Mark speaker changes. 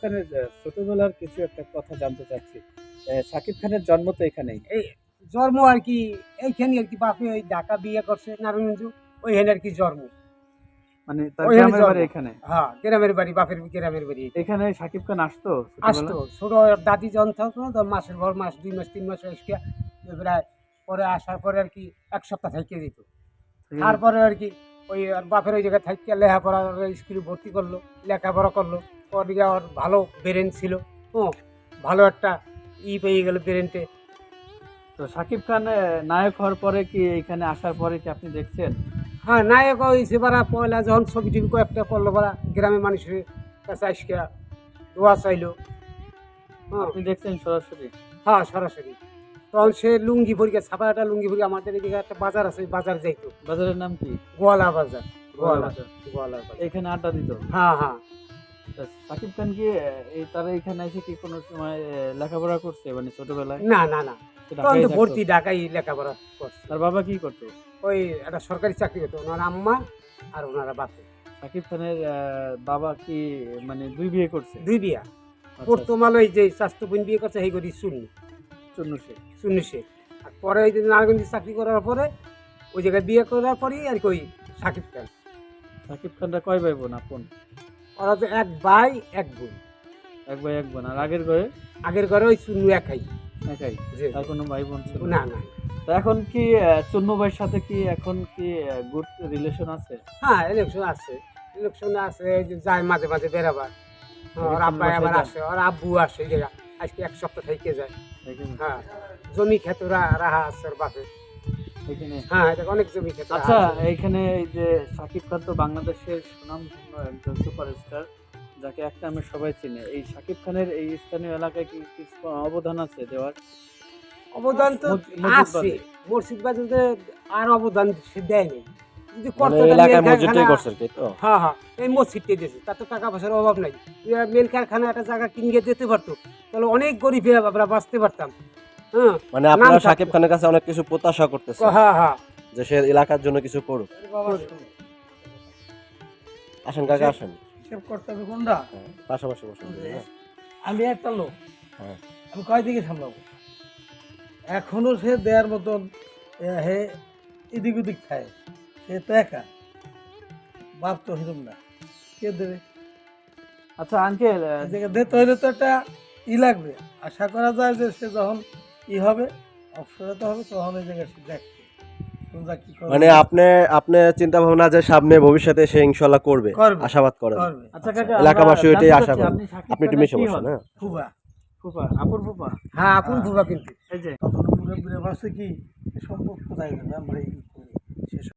Speaker 1: খানের ছোটবেলার কিছু একটা কথা জানতে চাচ্ছি। সাকিব খানের জন্ম তো এখানেই।
Speaker 2: এই জন্ম আর কি এইখানে আর কি বাপে ওই ঢাকা বিয়ে করছে নারায়ণগঞ্জ ওইখানে আর কি জন্ম।
Speaker 1: মানে তার গ্রামের বাড়ি এখানে?
Speaker 2: হ্যাঁ গ্রামের বাড়ি বাপের গ্রামের বাড়ি।
Speaker 1: এখানে সাকিব খান আসতো
Speaker 2: আসতো ছোট দাদি যখন থাকতো তো মাসের পর মাস দুই মাস তিন মাস এসে প্রায় পরে আসার পরে আর কি এক সপ্তাহ থেকে দিত। তারপরে আর কি ওই আর বাপের ওই জায়গায় থাকতে লেখাপড়া স্কুলে ভর্তি করল লেখাপড়া করল। ওর ভালো ব্রেন ছিল হুম ভালো একটা ই পেয়ে গেল ব্রেনটে
Speaker 1: তো সাকিব খান নায়ক হওয়ার পরে কি এখানে আসার পরে কি আপনি দেখছেন?
Speaker 2: হ্যাঁ নায়ক ওই সেবারা পয়লা যখন ছবি টবি কয়েকটা করল বলা গ্রামের মানুষের কাছে আজকে দোয়া চাইলো। হ্যাঁ
Speaker 1: আপনি দেখছেন সরাসরি?
Speaker 2: হ্যাঁ সরাসরি। তখন সে লুঙ্গি ভরিকে ছাপাটা লুঙ্গি ভরি আমাদের এদিকে একটা বাজার আছে ওই বাজার যাইতো।
Speaker 1: বাজারের নাম কি?
Speaker 2: গোয়ালা বাজার। গোয়ালা
Speaker 1: বাজার।
Speaker 2: গোয়ালা বাজার।
Speaker 1: এখানে আড্ডা দিত?
Speaker 2: হ্যাঁ হ্যাঁ।
Speaker 1: সাকিব খান কি তারা এখানে এসে কি কোনো সময় লেখাপড়া করছে মানে ছোটবেলায়?
Speaker 2: না না না। তখন তো ভর্তি ঢাকাই লেখাপড়া করছে।
Speaker 1: তার বাবা কি করতো?
Speaker 2: ওই একটা সরকারি চাকরি করতো ওনার আম্মা আর ওনারা বাপে।
Speaker 1: সাকিব খানের বাবা কি মানে দুই বিয়ে করছে?
Speaker 2: দুই বিয়া।
Speaker 1: আচ্ছা,
Speaker 2: প্রথম ওই যে স্বাস্থ্য বোন বিয়ে করছে সেই করি শূন্য
Speaker 1: চূন্য শেখ
Speaker 2: শূন্য সে। আর পরে ওই যে নারায়ণগঞ্জে চাকরি করার পরে ওই জায়গায় বিয়ে করার পরেই আর কি ওই সাকিব খান।
Speaker 1: সাকিব খানরা কয় ভাই বোন আপন?
Speaker 2: ওরা তো এক ভাই এক বোন।
Speaker 1: এক ভাই এক বোন। আর আগের ঘরে?
Speaker 2: আগের ঘরে ওই শূন্য একাই।
Speaker 1: একাই?
Speaker 2: যে
Speaker 1: কোনো ভাই বোন ছিল
Speaker 2: না? না
Speaker 1: তো এখন কি চুন্নু ভাইয়ের সাথে কি এখন কি গুড রিলেশন আছে?
Speaker 2: হ্যাঁ ইলেকশন আছে। ইলেকশন আছে যায় মাঝে মাঝে বেরাবার হ্যাঁ, ওর আব্বা আবার আসে ওর আব্বু আসে আজকে এক সপ্তাহ থেকে যায়। হ্যাঁ জমি ক্ষেত রাহা আছে ওর বাপে
Speaker 1: এখানে
Speaker 2: হ্যাঁ এটা অনেক জমি
Speaker 1: আচ্ছা এই যে সাকিব খান তো বাংলাদেশের সুনামধন্য একজন সুপারস্টার যাকে এক নামে সবাই চিনে। এই সাকিব খানের এই স্থানীয় এলাকায় কি কিছু অবদান আছে দেওয়ার?
Speaker 2: অবদান তো আছে।
Speaker 1: বাদে।
Speaker 2: মসজিদ বাজারে আর অবদান সে দেয়নি। যদি
Speaker 3: মানে কি তো?
Speaker 2: হ্যাঁ হ্যাঁ এই মসজিদটাই দিয়েছে। তার তো টাকা পয়সার অভাব নাই। মেল কারখানা একটা জায়গা কিনে যেতে পারতো। তাহলে অনেক গরিব আমরা বাঁচতে পারতাম।
Speaker 3: মানে আপনারা সাকিব খানের কাছে অনেক কিছু প্রত্যাশা করতেছে।
Speaker 2: হ্যাঁ হ্যাঁ
Speaker 3: যে সে এলাকার জন্য কিছু করুক। আসেন কাকা আসেন।
Speaker 4: হিসেব করতে হবে কোনটা?
Speaker 3: হ্যাঁ, পাশাপাশি বসুন। হ্যাঁ।
Speaker 4: আমি একটা লোক।
Speaker 3: হ্যাঁ।
Speaker 4: আমি কয় দিকে সামলাবো? এখনও সে দেওয়ার মতন হে এদিক ওদিক খায়। সে তো একা। বাপ তো হিরম না। কে দেবে?
Speaker 1: আচ্ছা আঙ্কেল
Speaker 4: দিতে হলে তো একটা ই লাগবে। আশা করা যায় যে সে যখন ই হবে? অবসরে তো হবে তখন ওই জায়গায় কি করবে?
Speaker 3: মানে আপনি আপনি চিন্তা ভাবনা যে সামনে ভবিষ্যতে সে ইনশাল্লাহ করবে। আশাবাদ করেন।
Speaker 4: করবে।
Speaker 1: আচ্ছা কাকা
Speaker 3: এলাকাবাসী ওইটাই আশা করেন।
Speaker 1: আপনি
Speaker 3: একটু মিশে
Speaker 1: কি
Speaker 3: বসেন হ্যাঁ।
Speaker 4: ফুবা
Speaker 1: ফুফা আপুর ফুফা
Speaker 2: হ্যাঁ আপন ভুবা কিন্তু।
Speaker 1: এই যে।
Speaker 4: তখন মুরব্বীরা ভাবছে কি এ কোথায় গেল আমরা এই করি সে